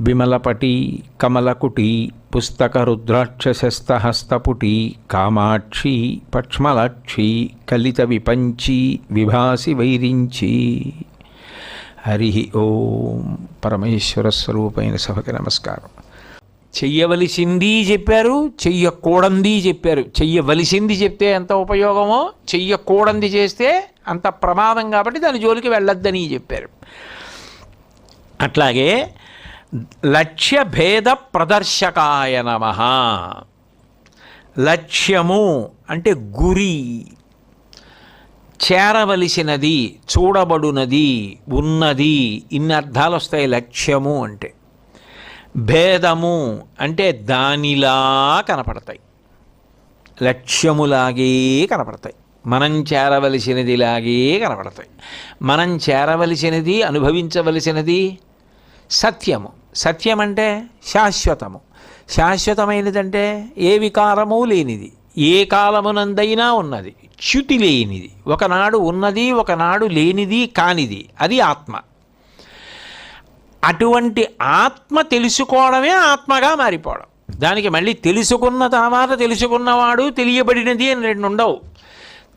విమలపటి కమలకుటి పుస్తకరుద్రాక్షసస్తహస్తపుటి కామాక్షి పక్ష్మలాక్షి కలిత విపంచి విభాసి వైరించి హరి ఓం పరమేశ్వర స్వరూపైన సభకి నమస్కారం. చెయ్యవలసింది చెప్పారు చెయ్యకూడంది చెప్పారు. చెయ్యవలసింది చెప్తే ఎంత ఉపయోగమో చెయ్యకూడంది చేస్తే అంత ప్రమాదం కాబట్టి దాని జోలికి వెళ్ళొద్దని చెప్పారు. అట్లాగే లక్ష్య భేద ప్రదర్శకాయ నమ. లక్ష్యము అంటే గురి. చేరవలసినది చూడబడునది ఉన్నది ఇన్ని అర్థాలు వస్తాయి లక్ష్యము అంటే. భేదము అంటే దానిలా కనపడతాయి. లక్ష్యములాగే కనపడతాయి. మనం చేరవలసినదిలాగే కనపడతాయి. మనం చేరవలసినది అనుభవించవలసినది సత్యము. సత్యం అంటే శాశ్వతము. శాశ్వతమైనదంటే ఏ వికారము లేనిది. ఏ కాలమునందైనా ఉన్నది. చ్యుతి లేనిది. ఒకనాడు ఉన్నది ఒకనాడు లేనిది కానిది. అది ఆత్మ. అటువంటి ఆత్మ తెలుసుకోవడమే ఆత్మగా మారిపోవడం. దానికి మళ్ళీ తెలుసుకున్న తర్వాత తెలుసుకున్నవాడు తెలియబడినది అని రెండు ఉండవు.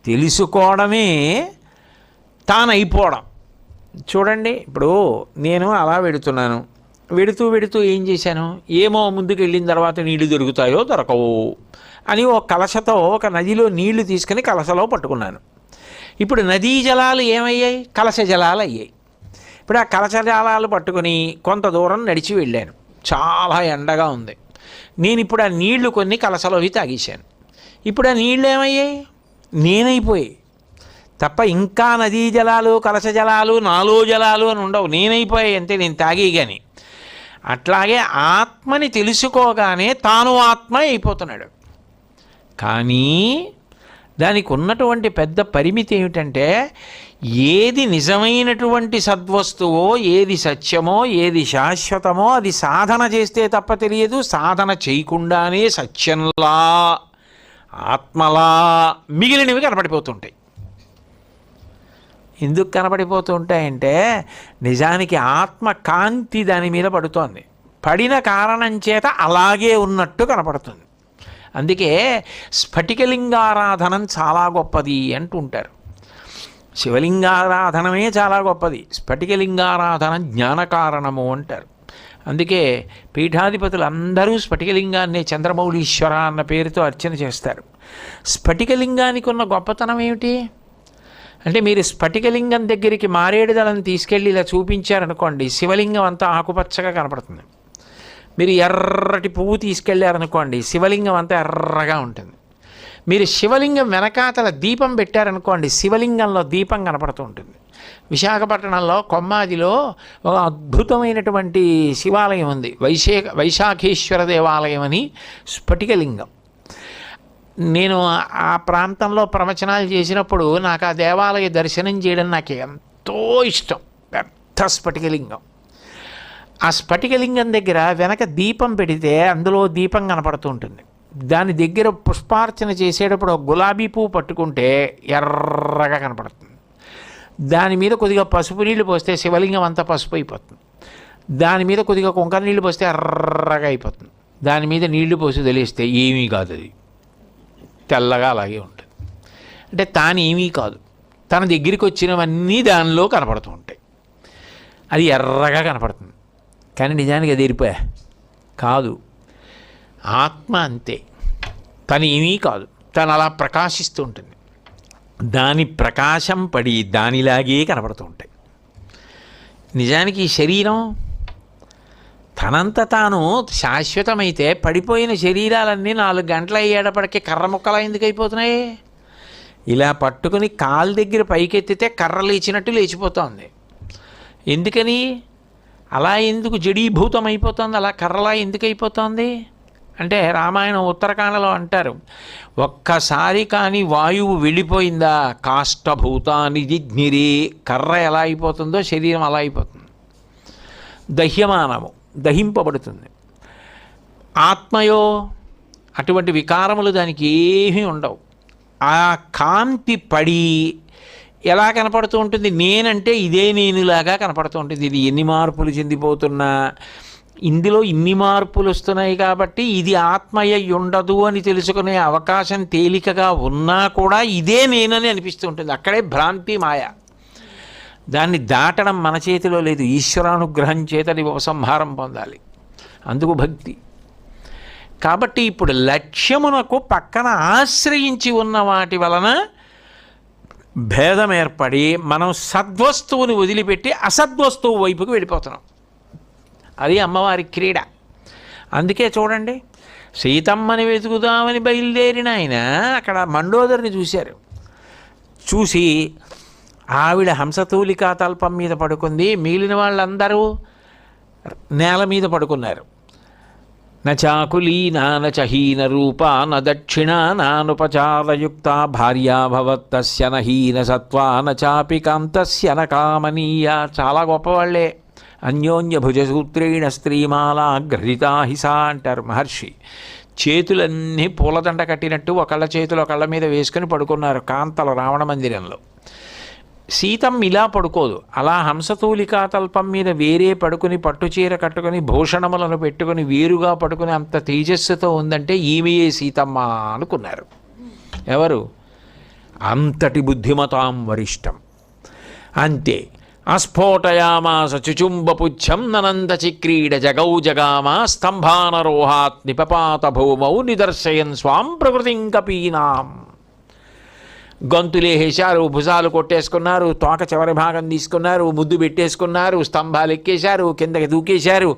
తెలుసుకోవడమే తానైపోవడం. చూడండి ఇప్పుడు నేను అలా పెడుతున్నాను వెడుతూ వెడుతూ ఏం చేశాను? ఏమో ముందుకు వెళ్ళిన తర్వాత నీళ్ళు దొరుకుతాయో దొరకవు అని ఒక కలశతో ఒక నదిలో నీళ్ళు తీసుకుని కలశలో పట్టుకున్నాను. ఇప్పుడు నదీ జలాలు ఏమయ్యాయి? కలశ జలాలు అయ్యాయి. ఇప్పుడు ఆ కలశ జలాలు పట్టుకుని కొంత దూరం నడిచి వెళ్ళాను. చాలా ఎండగా ఉంది. నేను ఇప్పుడు ఆ నీళ్ళు కొన్ని కలశలోవి తాగేశాను. ఇప్పుడు ఆ నీళ్ళు ఏమయ్యాయి? నేనైపోయాయి. తప్ప ఇంకా నదీ జలాలు కలశ జలాలు నాలో జలాలు అని ఉండవు. నేనైపోయాయి అంతే నేను తాగే కానీ అట్లాగే ఆత్మని తెలుసుకోగానే తాను ఆత్మ అయిపోతున్నాడు. కానీ దానికి ఉన్నటువంటి పెద్ద పరిమితి ఏమిటంటే ఏది నిజమైనటువంటి సద్వస్తువో ఏది సత్యమో ఏది శాశ్వతమో అది సాధన చేస్తే తప్ప తెలియదు. సాధన చేయకుండానే సత్యంలా ఆత్మలా మిగిలినవి కనపడిపోతుంటాయి. ఎందుకు కనబడిపోతూ ఉంటాయంటే నిజానికి ఆత్మ కాంతి దాని మీద పడుతోంది. పడిన కారణం చేత అలాగే ఉన్నట్టు కనపడుతుంది. అందుకే స్ఫటికలింగారాధనం చాలా గొప్పది అంటుంటారు. శివలింగారాధనమే చాలా గొప్పది. స్ఫటికలింగారాధన జ్ఞానకారణము అంటారు. అందుకే పీఠాధిపతులు అందరూ స్ఫటికలింగాన్ని చంద్రమౌళీశ్వర అన్న పేరుతో అర్చన చేస్తారు. స్ఫటికలింగానికి ఉన్న గొప్పతనం ఏమిటి? అంటే మీరు స్ఫటికలింగం దగ్గరికి మారేడుదలను తీసుకెళ్ళి ఇలా చూపించారనుకోండి శివలింగం అంతా ఆకుపచ్చగా కనపడుతుంది. మీరు ఎర్రటి పువ్వు తీసుకెళ్ళారనుకోండి శివలింగం అంతా ఎర్రగా ఉంటుంది. మీరు శివలింగం వెనకాతల దీపం పెట్టారనుకోండి శివలింగంలో దీపం కనపడుతూ ఉంటుంది. విశాఖపట్నంలో కొమ్మాదిలో ఒక అద్భుతమైనటువంటి శివాలయం ఉంది వైశేఖ వైశాఖేశ్వర దేవాలయం అని స్ఫటికలింగం. నేను ఆ ప్రాంతంలో ప్రవచనాలు చేసినప్పుడు నాకు ఆ దేవాలయ దర్శనం చేయడం నాకు ఎంతో ఇష్టం. పెద్ద స్ఫటికలింగం ఆ స్ఫటికలింగం దగ్గర వెనక దీపం పెడితే అందులో దీపం కనపడుతూ ఉంటుంది దాని దగ్గర పుష్పార్చన చేసేటప్పుడు గులాబీ పువ్వు పట్టుకుంటే ఎర్రగా కనపడుతుంది. దాని మీద కొద్దిగా పసుపు నీళ్ళు పోస్తే శివలింగం అంతా పసుపు అయిపోతుంది. దాని మీద కొద్దిగా కుంకర నీళ్ళు పోస్తే ఎర్రగా అయిపోతుంది. దాని మీద నీళ్ళు పోసి తెలిస్తే ఏమీ కాదు అది. తెల్లగా అలాగే ఉంటుంది. అంటే తాను ఏమీ కాదు. తన దగ్గరికి వచ్చినవన్నీ దానిలో కనపడుతూ ఉంటాయి. అది ఎర్రగా కనపడుతుంది. కానీ నిజానికి అది ఎరిపోయా కాదు. ఆత్మ అంతే. తను ఏమీ కాదు. తను అలా ప్రకాశిస్తూ ఉంటుంది. దాని ప్రకాశం పడి దానిలాగే కనపడుతూ ఉంటాయి. నిజానికి ఈ శరీరం తనంత తాను శాశ్వతమైతే పడిపోయిన శరీరాలన్నీ నాలుగు గంటల అయ్యేటప్పటికి కర్ర ముక్కలా ఎందుకు అయిపోతున్నాయి? ఇలా పట్టుకుని కాలు దగ్గర పైకెత్తితే కర్ర లేచినట్టు లేచిపోతుంది. ఎందుకని? అలా ఎందుకు జడీభూతం అయిపోతుంది? అలా కర్రలా ఎందుకు అయిపోతుంది? అంటే రామాయణం ఉత్తరకాండలో అంటారు ఒక్కసారి కానీ వాయువు వెళ్ళిపోయిందా? కాష్టభూతాని జిజ్ఞిరి కర్ర ఎలా అయిపోతుందో శరీరం అలా అయిపోతుంది. దహ్యమానము. దహింపబడుతుంది. ఆత్మయో అటువంటి వికారములు దానికి ఏమీ ఉండవు. ఆ కాంతి పడి ఎలా కనపడుతూ ఉంటుంది? నేనంటే ఇదే నేనులాగా కనపడుతూ ఉంటుంది. ఇది ఎన్ని మార్పులు చెందిపోతున్నా? ఇందులో ఇన్ని మార్పులు వస్తున్నాయి కాబట్టి ఇది ఆత్మయ్య ఉండదు అని తెలుసుకునే అవకాశం తేలికగా ఉన్నా కూడా ఇదే నేనని అనిపిస్తూ ఉంటుంది. అక్కడే భ్రాంతి మాయ. దాన్ని దాటడం మన చేతిలో లేదు. ఈశ్వరానుగ్రహం చేతని ఉపసంహారం పొందాలి. అందుకు భక్తి. కాబట్టి ఇప్పుడు లక్ష్యమునకు పక్కన ఆశ్రయించి ఉన్న వాటి వలన భేదం ఏర్పడి మనం సద్వస్తువుని వదిలిపెట్టి అసద్వస్తువు వైపుకు వెళ్ళిపోతున్నాం. అది అమ్మవారి క్రీడ. అందుకే చూడండి సీతమ్మని వెతుకుదామని బయలుదేరిన ఆయన అక్కడ మండోదరిని చూశారు. చూసి ఆవిడ హంసతూలికా తల్పం మీద పడుకుంది. మిగిలిన వాళ్ళందరూ నేల మీద పడుకున్నారు. నచాకులీనా నచహీన రూపా న దక్షిణ నానుపచారయుక్త భార్యాభవత్తస్య నహీన సత్వా నచాపి కాంతస్య న కామనీయ. చాలా గొప్పవాళ్ళే. అన్యోన్య భుజసూత్రేణ స్త్రీమాలా గ్రహితా హిసా అంటారు మహర్షి. చేతులన్నీ పూలదండ కట్టినట్టు ఒకళ్ళ చేతులు ఒకళ్ళ మీద వేసుకుని పడుకున్నారు కాంతల రావణ మందిరంలో. సీతం ఇలా పడుకోదు. అలా హంసతూలికా తల్పం మీద వేరే పడుకుని పట్టుచీర కట్టుకుని భూషణములను పెట్టుకుని వేరుగా పడుకుని అంత తేజస్సుతో ఉందంటే ఈమెయే సీతమ్మ అనుకున్నారు. ఎవరు? అంతటి బుద్ధిమతాం వరిష్టం. అంతే. అస్ఫోటయామాస చుచుంబపుచ్చం ననంద చిక్రీడ జగౌ జగామా స్తంభానరోహాత్ నిపపాత భూమౌ నిదర్శయన్ స్వాం ప్రకృతిం కపీనాం. గొంతులేసేశారు భుజాలు కొట్టేసుకున్నారు తోక చివరి భాగం తీసుకున్నారు ముద్దు పెట్టేసుకున్నారు స్తంభాలు ఎక్కేశారు కిందకి దూకేశారు.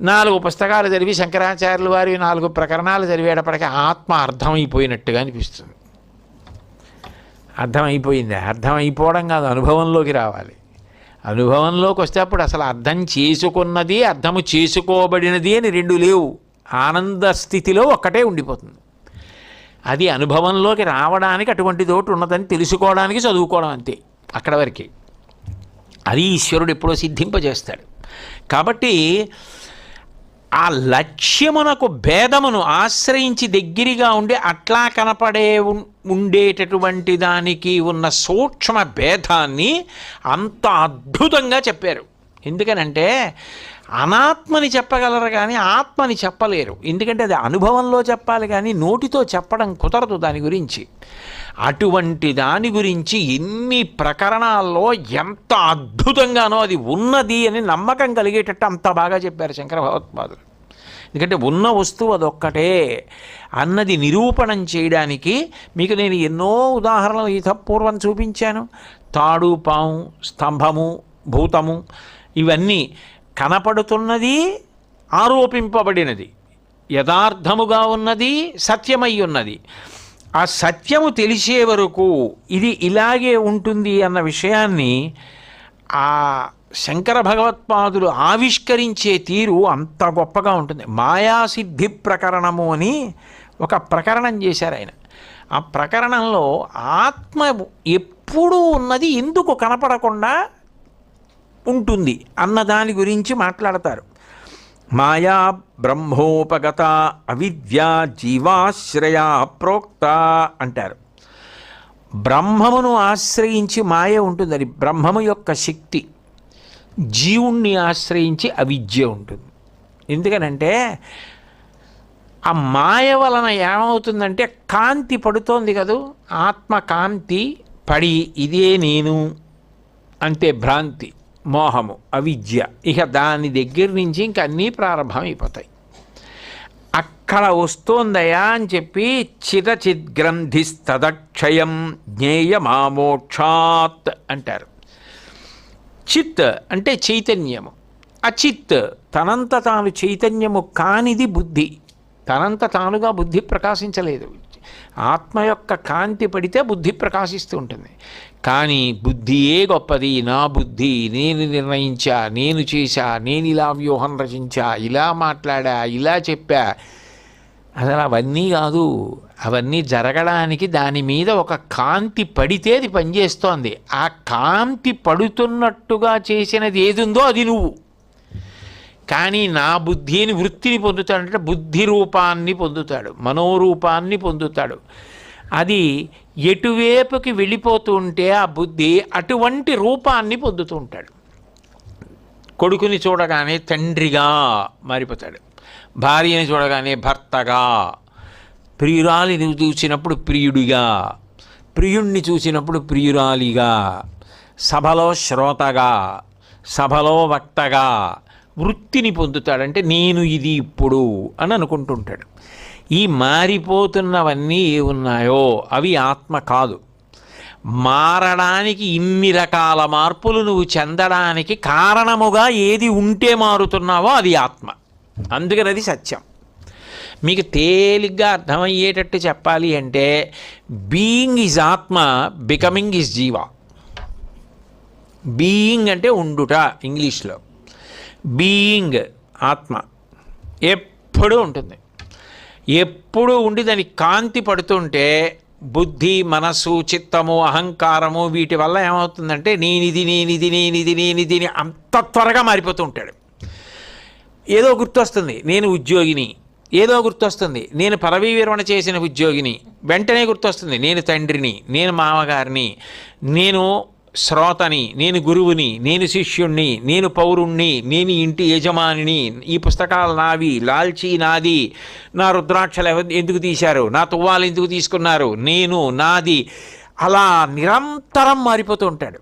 నాలుగు పుస్తకాలు చదివి శంకరాచార్యుల వారి నాలుగు ప్రకరణాలు చదివేటప్పటికీ ఆత్మ అర్థమైపోయినట్టుగా అనిపిస్తుంది. అర్థమైపోయింది? అర్థమైపోవడం కాదు అనుభవంలోకి రావాలి. అనుభవంలోకి వస్తే అప్పుడు అసలు అర్థం చేసుకున్నది అర్థము చేసుకోబడినది అని రెండు లేవు. ఆనంద స్థితిలో ఒక్కటే ఉండిపోతుంది. అది అనుభవంలోకి రావడానికి అటువంటి తోటి ఉన్నదని తెలుసుకోవడానికి చదువుకోవడం అంతే అక్కడ వరకే. అది ఈశ్వరుడు ఎప్పుడో సిద్ధింపజేస్తాడు. కాబట్టి ఆ లక్ష్యమునకు భేదమును ఆశ్రయించి దగ్గరగా ఉండి అట్లా కనపడే ఉండేటటువంటి దానికి ఉన్న సూక్ష్మ భేదాన్ని అంత అద్భుతంగా చెప్పారు. ఎందుకనంటే అనాత్మని చెప్పగలరు కానీ ఆత్మని చెప్పలేరు. ఎందుకంటే అది అనుభవంలో చెప్పాలి కానీ నోటితో చెప్పడం కుదరదు దాని గురించి. అటువంటి దాని గురించి ఎన్ని ప్రకరణాల్లో ఎంత అద్భుతంగానో అది ఉన్నది అని నమ్మకం కలిగేటట్టు అంత బాగా చెప్పారు శంకర భగవత్పాదులు. ఎందుకంటే ఉన్న వస్తువు అదొక్కటే. అన్నది నిరూపణం చేయడానికి మీకు నేను ఎన్నో ఉదాహరణలు ఇతపూర్వం చూపించాను. తాడు పాము స్తంభము భూతము ఇవన్నీ కనపడుతున్నది ఆరోపింపబడినది. యథార్థముగా ఉన్నది సత్యమై ఉన్నది. ఆ సత్యము తెలిసే వరకు ఇది ఇలాగే ఉంటుంది అన్న విషయాన్ని ఆ శంకర భగవత్పాదులు ఆవిష్కరించే తీరు అంత గొప్పగా ఉంటుంది. మాయాసిద్ధి ప్రకరణము అని ఒక ప్రకరణం చేశారు ఆయన. ఆ ప్రకరణంలో ఆత్మ ఎప్పుడూ ఉన్నది ఎందుకు కనపడకుండా ఉంటుంది అన్న దాని గురించి మాట్లాడతారు. మాయా బ్రహ్మోపగత అవిద్య జీవాశ్రయ ప్రోక్త అంటారు. బ్రహ్మమును ఆశ్రయించి మాయ ఉంటుంది అది బ్రహ్మము యొక్క శక్తి జీవుణ్ణి ఆశ్రయించి అవిద్య ఉంటుంది. ఎందుకనంటే ఆ మాయ వలన ఏమవుతుందంటే కాంతి పడుతోంది కదూ ఆత్మ కాంతి పడి ఇదే నేను అంతే భ్రాంతి. మోహము అవిద్య. ఇక దాని దగ్గర నుంచి ఇంక అన్నీ ప్రారంభమైపోతాయి. అక్కడ వస్తోందయా అని చెప్పి చిరచిద్గ్రంథిస్తదక్షయం జ్ఞేయమామోక్షాత్ అంటారు. చిత్ అంటే చైతన్యము. అచిత్ తనంత తాను చైతన్యము కానిది బుద్ధి. తనంత తానుగా బుద్ధి ప్రకాశించలేదు. ఆత్మ యొక్క కాంతి పడితే బుద్ధి ప్రకాశిస్తూ ఉంటుంది. కానీ బుద్ధియే గొప్పది? నా బుద్ధి నేను నిర్ణయించా నేను చేశా నేను ఇలా వ్యూహం రచించా ఇలా మాట్లాడా ఇలా చెప్పా. అసలు అవన్నీ కాదు. అవన్నీ జరగడానికి దాని మీద ఒక కాంతి పడితే అది పనిచేస్తోంది. ఆ కాంతి పడుతున్నట్టుగా చేసినది ఏది ఉందో అది నువ్వు. కానీ నా బుద్ధిని వృత్తిని పొందుతాడంటే బుద్ధి రూపాన్ని పొందుతాడు మనోరూపాన్ని పొందుతాడు. అది ఎటువైపుకి వెళ్ళిపోతూ ఉంటే ఆ బుద్ధి అటువంటి రూపాన్ని పొందుతూ ఉంటాడు. కొడుకుని చూడగానే తండ్రిగా మారిపోతాడు. భార్యని చూడగానే భర్తగా. ప్రియురాలిని చూసినప్పుడు ప్రియుడిగా. ప్రియుణ్ణి చూసినప్పుడు ప్రియురాలిగా. సభలో శ్రోతగా. సభలో వక్తగా. వృత్తిని పొందుతాడంటే నేను ఇది ఇప్పుడు అని అనుకుంటుంటాడు. ఈ మారిపోతున్నవన్నీ ఉన్నాయో అవి ఆత్మ కాదు. మారడానికి ఇన్ని రకాల మార్పులు నువ్వు చెందడానికి కారణముగా ఏది ఉంటే మారుతున్నావో అది ఆత్మ. అందుకని అది సత్యం. మీకు తేలిగ్గా అర్థమయ్యేటట్టు చెప్పాలి అంటే బీయింగ్ ఈజ్ ఆత్మ బికమింగ్ ఈజ్ జీవ. బీయింగ్ అంటే ఉండుట ఇంగ్లీష్లో. బీయింగ్ ఆత్మ. ఎప్పుడూ ఉంటుంది. ఎప్పుడూ ఉండి దాని కాంతి పడుతుంటే బుద్ధి మనస్సు చిత్తము అహంకారము వీటి వల్ల ఏమవుతుందంటే నేనిది నేనిది నేనిది నేనిది అంత త్వరగా మారిపోతూ ఉంటాడు. ఏదో గుర్తొస్తుంది నేను ఉద్యోగిని. ఏదో గుర్తొస్తుంది నేను పదవీ విరమణ చేసిన ఉద్యోగిని. వెంటనే గుర్తొస్తుంది నేను తండ్రిని నేను మామగారిని. నేను శ్రోతని నేను గురువుని నేను శిష్యుణ్ణి నేను పౌరుణ్ణి నేను ఇంటి యజమానిని ఈ పుస్తకాలు నావి లాల్చీ నాది నా రుద్రాక్షలు ఎందుకు తీశారు నా తువ్వాలు ఎందుకు తీసుకున్నారు నేను నాది అలా నిరంతరం మారిపోతూ ఉంటాడు.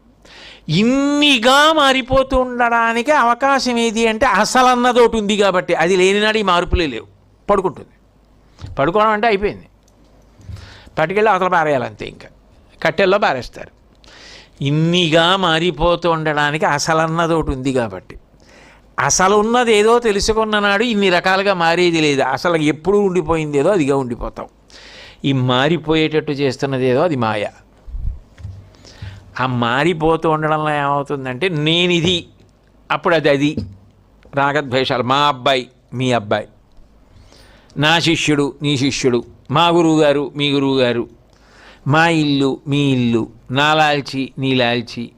ఇన్నిగా మారిపోతూ ఉండడానికి అవకాశం ఏది అంటే అసలన్నది ఒకటి ఉంది కాబట్టి అది లేనినాడు ఈ మార్పులే లేవు. పడుకుంటుంది. పడుకోవడం అంటే అయిపోయింది. పట్టుకెళ్ళి అవతల పారేయాలంతే ఇంకా. కట్టెల్లో పారేస్తారు. ఇన్నిగా మారిపోతూ ఉండడానికి అసలన్నది ఒకటి ఉంది కాబట్టి. అసలు ఉన్నది ఏదో తెలుసుకున్న నాడు ఇన్ని రకాలుగా మారేది లేదు. అసలు ఎప్పుడు ఉండిపోయింది ఏదో అదిగా ఉండిపోతాం. ఈ మారిపోయేటట్టు చేస్తున్నది ఏదో అది మాయ. ఆ మారిపోతూ ఉండడంలో ఏమవుతుందంటే నేను ఇది అప్పుడు అది అది రాగద్వేషాలు. మా అబ్బాయి మీ అబ్బాయి. నా శిష్యుడు నీ శిష్యుడు. మా గురువుగారు మీ గురువుగారు. మా ఇల్లు మీ ఇల్లు నా లాల్చి నీ లాల్చి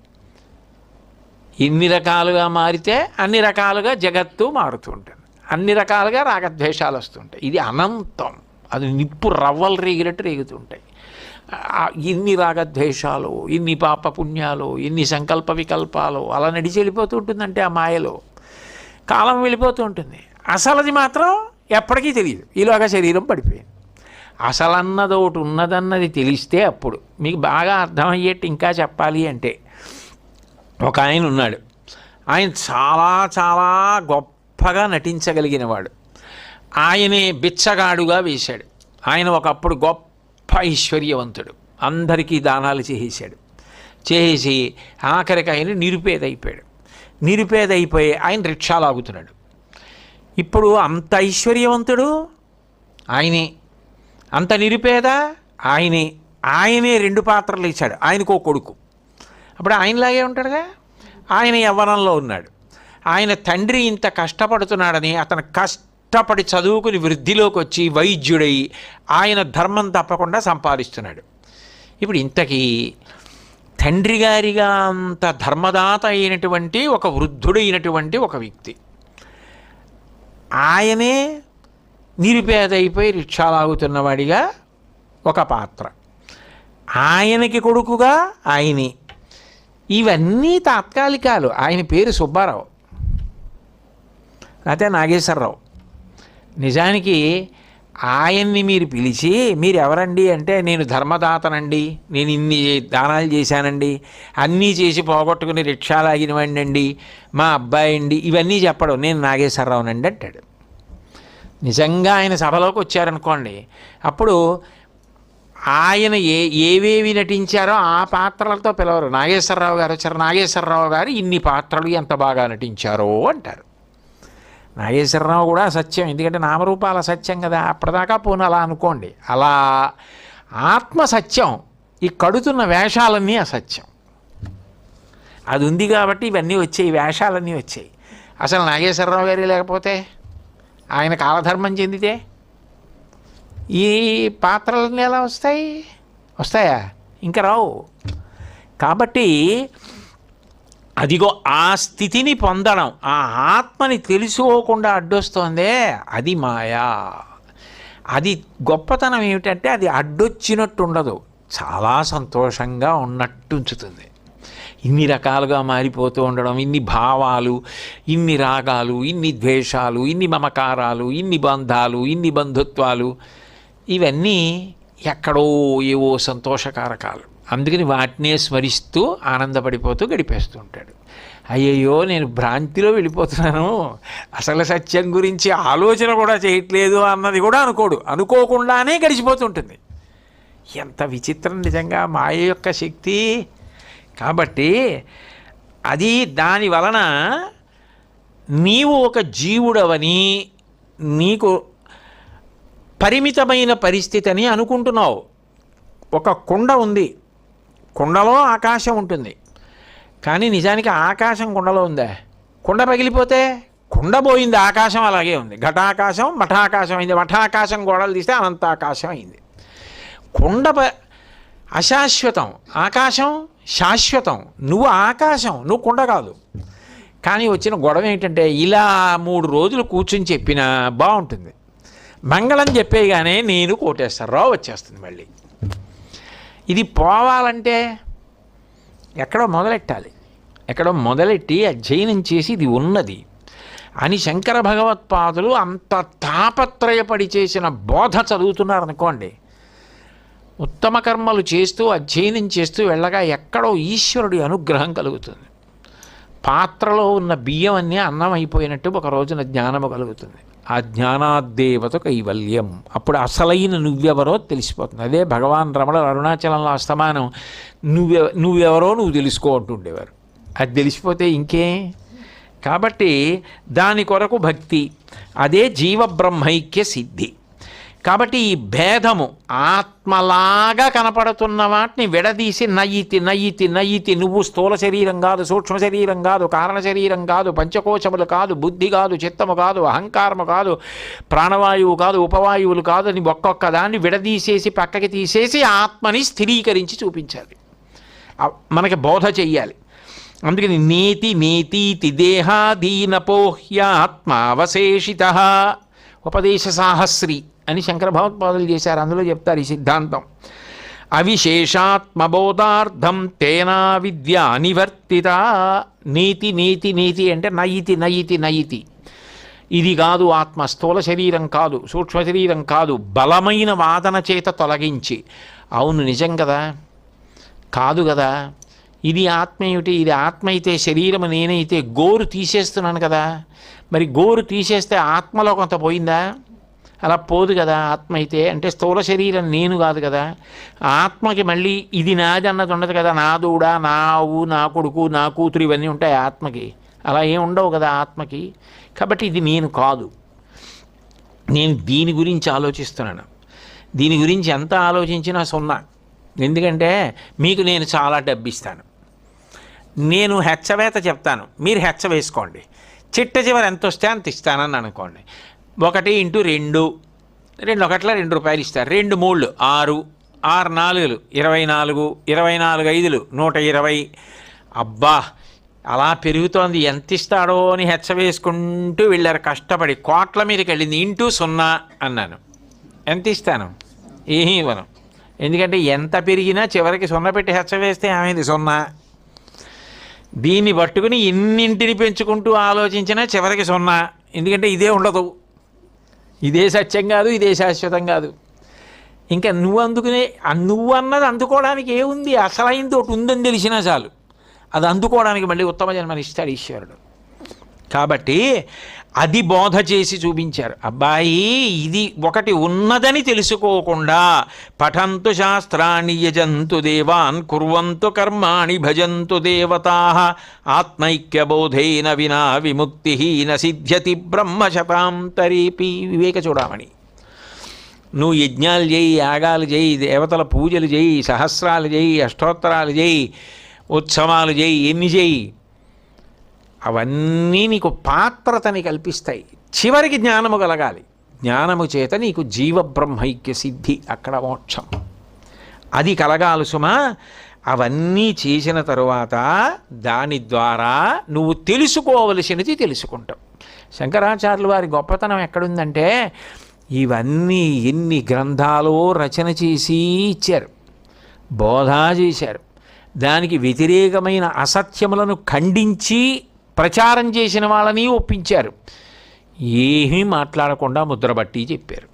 ఎన్ని రకాలుగా మారితే అన్ని రకాలుగా జగత్తు మారుతుంటుంది అన్ని రకాలుగా రాగద్వేషాలు వస్తుంటాయి. ఇది అనంతం. అది నిప్పు రవ్వలు రేగినట్టు రేగుతుంటాయి. ఎన్ని ఇన్ని రాగద్వేషాలు ఇన్ని పాప పుణ్యాలు ఇన్ని సంకల్ప వికల్పాలు అలా నడిచి వెళ్ళిపోతూ ఉంటుందంటే ఆ మాయలో. కాలం వెళ్ళిపోతూ ఉంటుంది. అసలది మాత్రం ఎప్పటికీ తెలియదు. ఈలోగా శరీరం పడిపోయింది. అసలన్నది ఒకటి ఉన్నదన్నది తెలిస్తే అప్పుడు. మీకు బాగా అర్థమయ్యేట్టు ఇంకా చెప్పాలి అంటే. ఒక ఆయన ఉన్నాడు. ఆయన చాలా చాలా గొప్పగా నటించగలిగినవాడు ఆయనే బిచ్చగాడుగా వేశాడు. ఆయన ఒకప్పుడు గొప్ప ఐశ్వర్యవంతుడు. అందరికీ దానాలు చేసేసాడు చేసి ఆఖరికి ఆయన నిరుపేదయిపోయాడు నిరుపేద అయిపోయి ఆయన రిక్షా లాగుతున్నాడు. ఇప్పుడు అంత ఐశ్వర్యవంతుడు ఆయనే. అంత నిరుపేద? ఆయనే ఆయనే రెండు పాత్రలు ఇచ్చాడు. ఆయనకు ఒక కొడుకు. అప్పుడు ఆయనలాగే ఉంటాడుగా? ఆయన యవ్వనంలో ఉన్నాడు. ఆయన తండ్రి ఇంత కష్టపడుతున్నాడని అతను కష్టపడి చదువుకుని వృద్ధిలోకి వచ్చి వైద్యుడై ఆయన ధర్మం తప్పకుండా సంపాదిస్తున్నాడు. ఇప్పుడు ఇంతకీ తండ్రి గారిగా అంత ధర్మదాత అయినటువంటి ఒక వృద్ధుడైనటువంటి ఒక వ్యక్తి. ఆయనే నిరుపేద అయిపోయి రిక్షా లాగుతున్నవాడిగా ఒక పాత్ర. ఆయనకి కొడుకుగా ఆయనే. ఇవన్నీ తాత్కాలికాలు. ఆయన పేరు సుబ్బారావు. లేకపోతే నాగేశ్వరరావు. నిజానికి ఆయన్ని మీరు పిలిచి మీరు ఎవరండి అంటే నేను ధర్మదాతనండి. నేను ఇన్ని దానాలు చేశానండి. అన్నీ చేసి పోగొట్టుకుని రిక్షా లాగినవాడినండి. మా అబ్బాయి అండి ఇవన్నీ చెప్పడం నేను నాగేశ్వరరావునండి అంటాడు. నిజంగా ఆయన సభలోకి వచ్చారనుకోండి అప్పుడు ఆయన ఏ ఏవేవి నటించారో ఆ పాత్రలతో పిలవరు. నాగేశ్వరరావు గారు వచ్చారు. నాగేశ్వరరావు గారు ఇన్ని పాత్రలు ఎంత బాగా నటించారో అంటారు. నాగేశ్వరరావు కూడా సత్యం ఎందుకంటే నామరూపాల సత్యం కదా. అప్పటిదాకా పోను అలా అనుకోండి. అలా ఆత్మ సత్యం ఈ కడుతున్న వేషాలన్నీ అసత్యం. అది ఉంది కాబట్టి ఇవన్నీ వచ్చాయి. వేషాలన్నీ వచ్చాయి. అసలు నాగేశ్వరరావు గారి లేకపోతే ఆయన కాలధర్మం చెందితే ఈ పాత్రలన్నీ ఎలా వస్తాయి? వస్తాయా? ఇంకా రావు. కాబట్టి అదిగో ఆ స్థితిని పొందడం ఆ ఆత్మని తెలుసుకోకుండా అడ్డొస్తోందే అది మాయా. అది గొప్పతనం ఏమిటంటే అది అడ్డొచ్చినట్టు ఉండదు చాలా సంతోషంగా ఉన్నట్టు ఉంచుతుంది ఇన్ని రకాలుగా మారిపోతూ ఉండడం ఇన్ని భావాలు ఇన్ని రాగాలు ఇన్ని ద్వేషాలు ఇన్ని మమకారాలు ఇన్ని బంధాలు ఇన్ని బంధుత్వాలు ఇవన్నీ ఎక్కడో ఏవో సంతోషకారకాలు. అందుకని వాటినే స్మరిస్తూ ఆనందపడిపోతూ గడిపేస్తూ ఉంటాడు. అయ్యయ్యో నేను భ్రాంతిలో వెళ్ళిపోతున్నాను. అసలు సత్యం గురించి ఆలోచన కూడా చేయట్లేదు అన్నది కూడా అనుకోడు. అనుకోకుండానే గడిచిపోతుంటుంది ఎంత విచిత్రం నిజంగా. మాయ యొక్క శక్తి కాబట్టి అది దాని వలన నీవు ఒక జీవుడవని నీకు పరిమితమైన పరిస్థితి అని అనుకుంటున్నావు. ఒక కుండ ఉంది. కుండలో ఆకాశం ఉంటుంది. కానీ నిజానికి ఆకాశం కుండలో ఉందా? కుండ పగిలిపోతే కుండ పోయింది ఆకాశం అలాగే ఉంది. ఘటాకాశం మఠాకాశం అయింది. మఠాకాశం గోడలు తీస్తే అనంతాకాశం అయింది. కుండ ప అశాశ్వతం. ఆకాశం శాశ్వతం. నువ్వు ఆకాశం నువ్వు కుండ కాదు. కానీ వచ్చిన గొడవ ఏంటంటే ఇలా మూడు రోజులు కూర్చుని చెప్పినా బాగుంటుంది. మంగళం చెప్పేగానే నేను కోటేశ్వరరావు వచ్చేస్తుంది మళ్ళీ. ఇది పోవాలంటే ఎక్కడో మొదలెట్టాలి. ఎక్కడో మొదలెట్టి అధ్యయనం చేసి ఇది ఉన్నది. అని శంకర భగవత్పాదులు అంత తాపత్రయపడి చేసిన బోధ చదువుతున్నారనుకోండి ఉత్తమ కర్మలు చేస్తూ అధ్యయనం చేస్తూ వెళ్ళగా ఎక్కడో ఈశ్వరుడి అనుగ్రహం కలుగుతుంది. పాత్రలో ఉన్న బియ్యం అన్నీ అన్నం అయిపోయినట్టు ఒక రోజున జ్ఞానము కలుగుతుంది. ఆ జ్ఞానాదేవత కైవల్యం. అప్పుడు అసలైన నువ్వెవరో తెలిసిపోతుంది. అదే భగవాన్ రమణ అరుణాచలంలో అస్తమానం. నువ్వె నువ్వెవరో నువ్వు తెలుసుకో అంటుండేవారు. అది తెలిసిపోతే ఇంకే? కాబట్టి దాని కొరకు భక్తి. అదే జీవబ్రహ్మైక్య సిద్ధి. కాబట్టి ఈ భేదము ఆత్మలాగా కనపడుతున్న వాటిని విడదీసి నయితి నయితి నయితి నువ్వు స్థూల శరీరం కాదు సూక్ష్మ శరీరం కాదు కారణ శరీరం కాదు పంచకోశములు కాదు బుద్ధి కాదు చిత్తము కాదు అహంకారము కాదు ప్రాణవాయువు కాదు ఉపవాయువులు కాదు అని ఒక్కొక్క దాన్ని విడదీసేసి పక్కకి తీసేసి ఆత్మని స్థిరీకరించి చూపించాలి. మనకి బోధ చెయ్యాలి. అందుకని నేతి నేతీతి దేహాధీనపోహ్యాత్మ అవశేషిత ఉపదేశ సాహస్రి. అని శంకర భగవత్పాదులు చేశారు. అందులో చెప్తారు ఈ సిద్ధాంతం. అవిశేషాత్మబోధార్థం తేనా విద్య అనివర్తిత నీతి నీతి నీతి అంటే నయితి నయితి నయితి. ఇది కాదు ఆత్మ స్థూల శరీరం కాదు సూక్ష్మ శరీరం కాదు బలమైన వాదన చేత తొలగించి. అవును నిజం కదా? కాదు కదా? ఇది ఆత్మ ఏమిటి? ఇది ఆత్మ అయితే శరీరం నేనైతే గోరు తీసేస్తున్నాను కదా? మరి గోరు తీసేస్తే ఆత్మలో కొంత పోయిందా? అలా పోదు కదా ఆత్మ అయితే అంటే స్థూల శరీరం నేను కాదు కదా. ఆత్మకి మళ్ళీ ఇది నాది అన్నది ఉండదు కదా. నా దూడా నా నా కొడుకు నా కూతురు ఇవన్నీ ఉంటాయి ఆత్మకి. అలా ఏం ఉండవు కదా ఆత్మకి. కాబట్టి ఇది నేను కాదు. నేను దీని గురించి ఆలోచిస్తున్నాను. దీని గురించి ఎంత ఆలోచించినా సున్నా. ఎందుకంటే మీకు నేను చాలా డబ్బు ఇస్తాను నేను హెచ్చవేత చెప్తాను. మీరు హెచ్చ వేసుకోండి. చిట్ట చివరి ఎంత వస్తే అంత ఇస్తానని అనుకోండి. ఒకటి ఇంటూ రెండు. రెండు ఒకట్ల రెండు రూపాయలు ఇస్తారు. రెండు మూళ్ళు ఆరు ఆరు నాలుగులు ఇరవై నాలుగు ఇరవై నాలుగు ఐదులు నూట ఇరవై. అబ్బా అలా పెరుగుతోంది. ఎంత ఇస్తాడో అని హెచ్చవేసుకుంటూ వెళ్ళారు. కష్టపడి కోట్ల మీదకి వెళ్ళింది. ఇంటూ సున్నా అన్నాను. ఎంత ఇస్తాను? ఏమీ ఇవ్వను. ఎందుకంటే ఎంత పెరిగినా చివరికి సున్నా పెట్టి హెచ్చవేస్తే ఏమైంది? సున్నా. దీన్ని పట్టుకుని ఎన్నింటిని పెంచుకుంటూ ఆలోచించినా చివరికి సున్నా. ఎందుకంటే ఇదే ఉండదు. ఇదే సత్యం కాదు ఇదే శాశ్వతం కాదు. ఇంకా నువ్వు అందుకునే ఆ నువ్వు అన్నది అందుకోవడానికి ఏముంది? అసలైంది ఒకటి ఉందని తెలిసినా చాలు. అది అందుకోవడానికి మళ్ళీ ఉత్తమ జన్మనిస్తాడు ఈశ్వరుడు. కాబట్టి అది బోధ చేసి చూపించారు. అబ్బాయి ఇది ఒకటి ఉన్నదని తెలుసుకోకుండా పఠంతు శాస్త్రాన్ని యజంతు దేవాన్ కుర్వంతు కర్మాణి భజంతు దేవతా ఆత్మైక్యబోధేన వినా విముక్తి న సిద్ధ్యతి బ్రహ్మశతాంతరేపి వివేక చూడమని నువ్వు యజ్ఞాలు చేయి యాగాలు చేయి దేవతల పూజలు చేయి సహస్రాలు చేయి అష్టోత్తరాలు చేయి ఉత్సవాలు చేయి ఎన్ని చేయి? అవన్నీ నీకు పాత్రతని కల్పిస్తాయి. చివరికి జ్ఞానము కలగాలి. జ్ఞానము చేత నీకు జీవబ్రహ్మైక్య సిద్ధి అక్కడ మోక్షం. అది కలగాలి సుమా. అవన్నీ చేసిన తరువాత దాని ద్వారా నువ్వు తెలుసుకోవలసినది తెలుసుకుంటావు. శంకరాచార్యులు వారి గొప్పతనం ఎక్కడుందంటే ఇవన్నీ ఎన్ని గ్రంథాలు రచన చేసి ఇచ్చారు. బోధ చేశారు. దానికి వ్యతిరేకమైన అసత్యములను ఖండించి ప్రచారం చేసిన వాళ్ళని ఒప్పించారు. ఏమీ మాట్లాడకుండా ముద్రబట్టి చెప్పారు.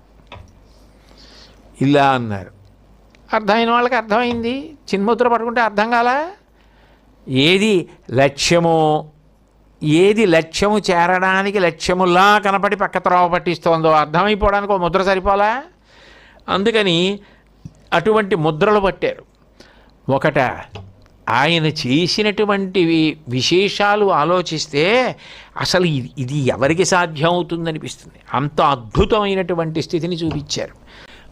ఇలా అన్నారు. అర్థమైన వాళ్ళకి అర్థమైంది. చిన్ముద్ర పట్టుకుంటే అర్థం కాలా? ఏది లక్ష్యమో ఏది లక్ష్యము చేరడానికి లక్ష్యములా కనపడి పక్క త్రోవ పట్టిస్తోందో అర్థమైపోవడానికి ఒక ముద్ర సరిపోలా? అందుకని అటువంటి ముద్రలు పట్టారు. ఒకట ఆయన చేసినటువంటి విశేషాలు ఆలోచిస్తే అసలు ఇది ఇది ఎవరికి సాధ్యం అవుతుందనిపిస్తుంది అంత అద్భుతమైనటువంటి స్థితిని చూపించారు.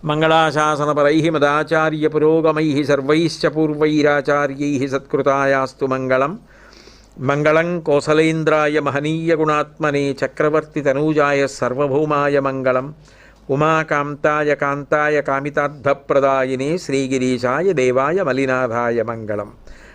మంగళాశాసనపరై మదాచార్య పురోగమై సర్వైశ్చ పూర్వైరాచార్యై సత్కృతాయాస్తు మంగళం. మంగళం కోసలేంద్రాయ మహనీయ గుణాత్మనే చక్రవర్తి తనూజాయ సర్వభౌమాయ మంగళం. ఉమాకాంతాయ కాంతాయ కామితార్థప్రదాయిని శ్రీగిరీశాయ దేవాయ మలినాథాయ మంగళం.